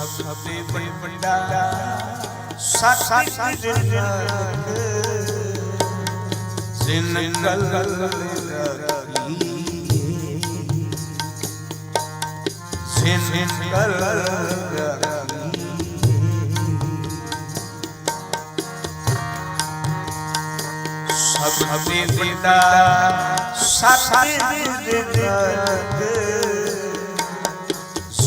ਸਭ ਤੇ ਵੱਡਾ ਜਿਨ ਕਲ ਰੱਖੀ ਜਿਨ ਕਲ ਰੱਖੀ ਸਭ ਤੇ ਵੱਡਾ ਸਤ ਨਾਨਕ ਜਿਨ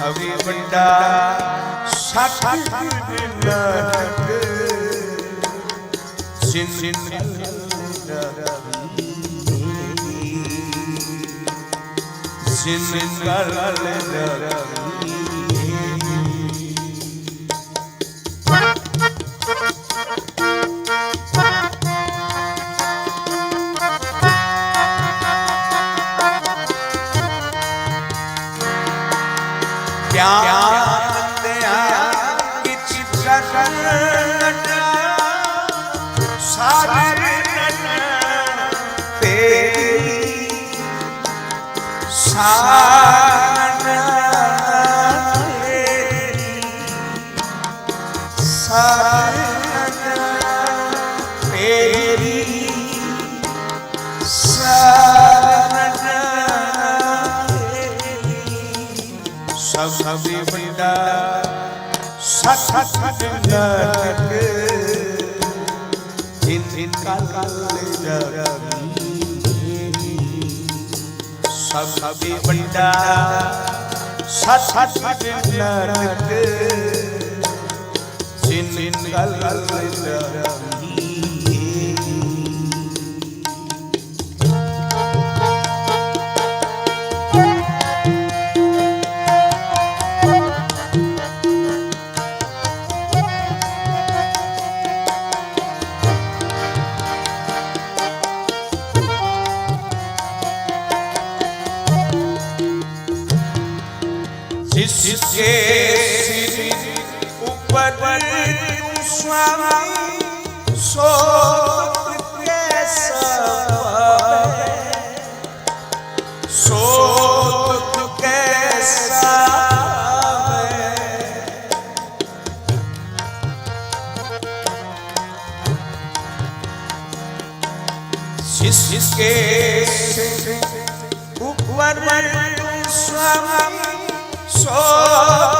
ਸਭ ਸਭੇ ਵੱਡਾ ਸਤ ਨਾਨਕ ਸਿਨ ਸਿਨ ਸਿਨ ਕਲ ਸਭ ਸਭੇ ਵੱਡਾ ਸਤ ਸਤ ਨਾਨਕ ਜਿਨ ਕਲ ਕਲ जिसके सिर ऊपर तू स्वामी सो कैसा पावे सो कैसा पावे जिस जिसके ऊपर स्वामी सो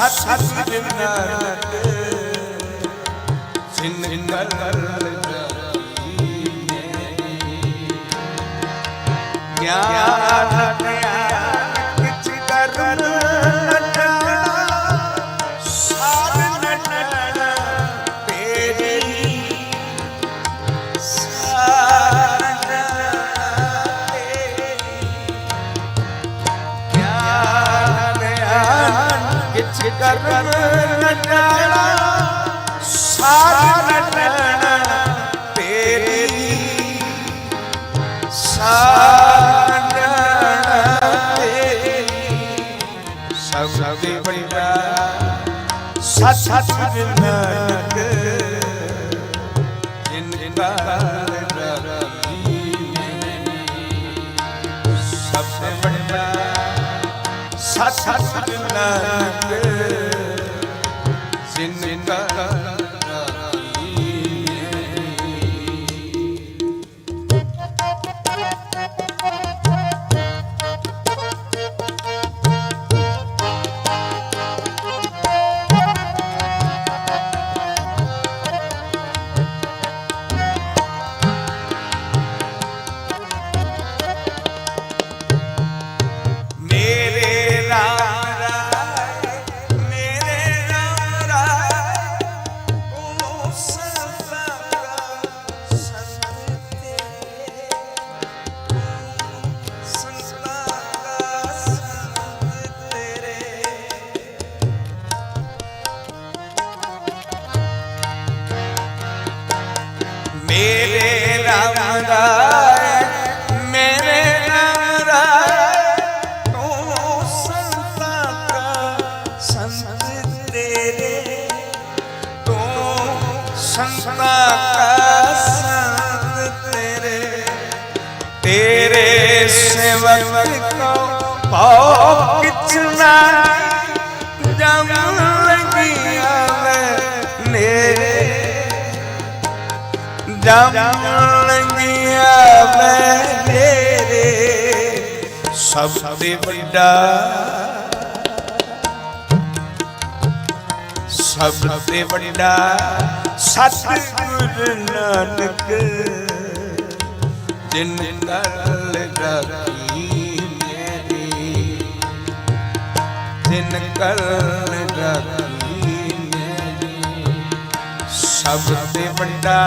ਸਤ ਜਿਨ ਜਿਨ ਕਰ ਜਾਈਏ ਕਿਆ ਠਟਿਆ ਸੱਚ ਨਾਨਕ ਜਿਨ ਕਾ ਰਤੀ ਸਭ ਤੋਂ ਵੱਡਾ ਸੱਚ ਨਾਨਕ ਜਿਨ ਕਾ ਜਮ ਲੰਗਿਆ ਮੇਰੇ ਸਭ ਤੇ ਵੱਡਾ ਸਭ ਤੇ ਵੱਡਾ ਸਤਿਗੁਰ ਨਾਨਕ ਜਿਨ ਕਰ ਰੱਖੀ ਮੇਰੀ ਜਿਨ ਕਰ ਰੱਖੀ ਮੇਰੀ ਸਭ ਤੇ ਵੱਡਾ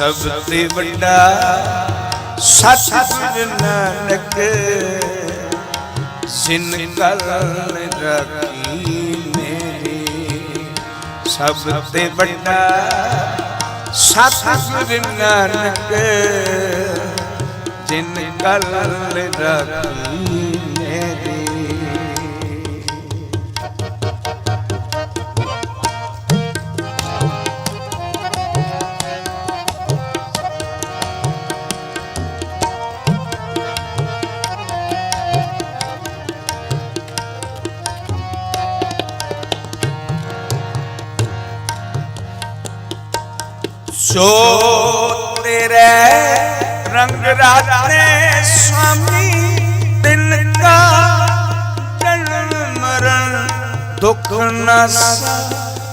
ਸਭ ਤੇ ਵੱਡਾ ਸਤਿਗੁਰ ਨਾਨਕ, ਜਿਨ ਕਲ ਰੱਖੀ ਮੇਰੀ। ਸਭ ਤੇ ਵੱਡਾ ਸਤਿਗੁਰ ਨਾਨਕ, ਜਿਨ ਕਲ ਰੱਖੀ ਰੰਗ ਰਾਤੇ ਸੁਆਮੀ ਤਿਨ ਕਾ ਜਨਮ ਮਰਨ ਦੁਖ ਨਸ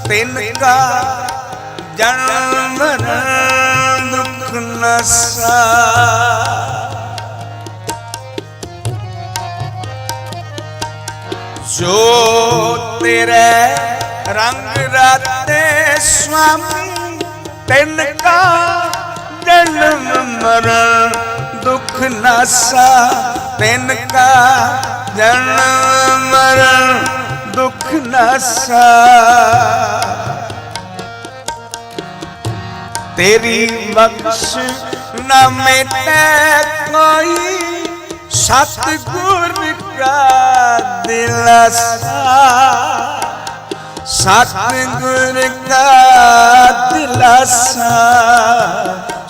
ਤਿਨ ਕਾ ਜਨਮ ਮਰਨ ਦੁਖ ਨਸਾ ਜੋ ਤੇਰੇ ਰੰਗ ਰਾਤੇ ਸੁਆਮੀ ਤਿੰਨ ਜਨਮ ਮਰਨ ਦੁਖ ਨਾਸਾ ਤਿੰਨ ਕਾ ਜਨਮ ਮਰਨ ਦੁਖ ਨਾਸਾ। ਤੇਰੀ ਬਖਸ਼ ਨਾ ਮਿਟੈ ਕੋਈ ਸਤਿਗੁਰ ਕਾ ਦਿਲਸਾ। ਸਤਿਗੁਰ ਕਾ ਦਿਲਾਸਾ।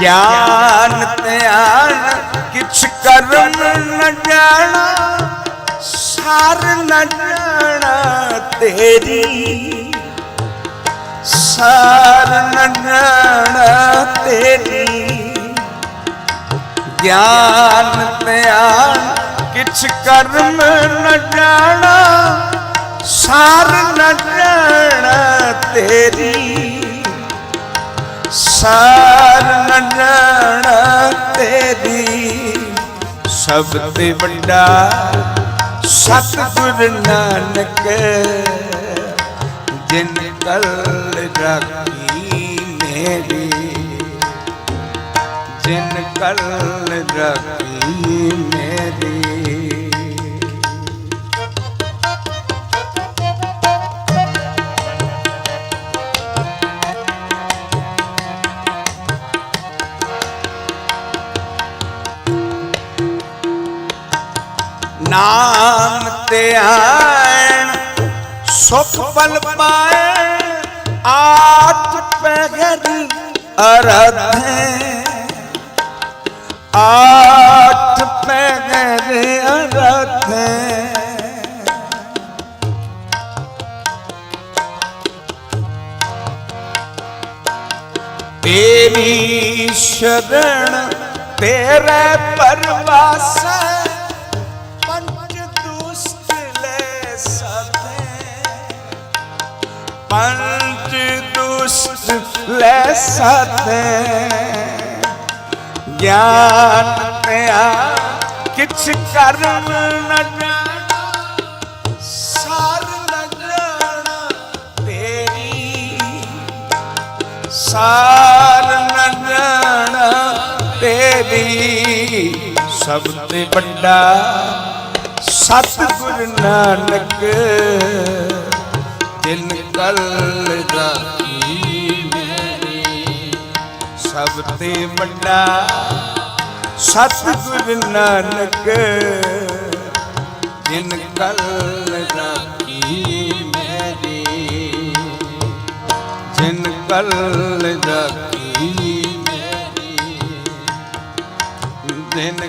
ਗਿਆਨ ਧਿਆਨ, ਕਿਛ ਕਰਮ ਨ ਜਾਣਾ, ਸਾਰ ਨ ਜਾਣਾ ਤੇਰੀ। ਸਾਰ ਨ ਜਾਣਾ ਤੇਰੀ। ਗਿਆਨ ਧਿਆਨ, ਕਿਛ ਕਰਮ ਨ ਜਾਣਾ, ਸਾਰ ਨ ਜਾਣਾ ਤੇਰੀ। ਸਾਰ ਨ ਤੇਰੀ, ਸਭ ਤੇ ਵੱਡਾ ਸਤਿਗੁਰ ਨਾਨਕ, ਜਿਨ ਕਲ ਰੱਖੀ ਮੇਰੀ। ਜਿਨ ਕਲ ਰੱਖੀ ਮੇਰੀ। ਨਾਮ ਤੇ ਆਣ ਸੁਖ ਬਲ ਪਾਏ ਆਠ ਪਹਿਰ ਅਰਧੇ। ਆਠ ਪਹਿਰ ਅਰਧੇ। ਤੇਰੀ ਸ਼ਰਨ ਤੇਰੇ ਪਰਵਾਸ। ਪੰਜ ਦੁਸਤ ਲੈ ਸਾਥੇ। ਗਿਆਨ ਪਿਆ, ਕਿਛ ਕਰਮ ਨ ਜਾਣਾ। ਸਾਰ ਨ ਤੇਰੀ। ਸਾਰ ਨ ਜਾਣਾ ਤੇਰੀ। ਸਭ ਤੇ ਵੱਡਾ ਸਤਿਗੁਰ ਨਾਨਕ, ਜਿਨ ਕਲ ਰਾਖੀ ਮੇਰੀ ਸਭ ਤੇ ਵੱਡਾ ਸਤਿਗੁਰ ਨਾਨਕ, ਜਿਨ ਕਲ ਰਾਖੀ ਮੇਰੀ ਜਿਨ ਕਲ ਰਾਖੀ ਮੇਰੀ ਜਿਨ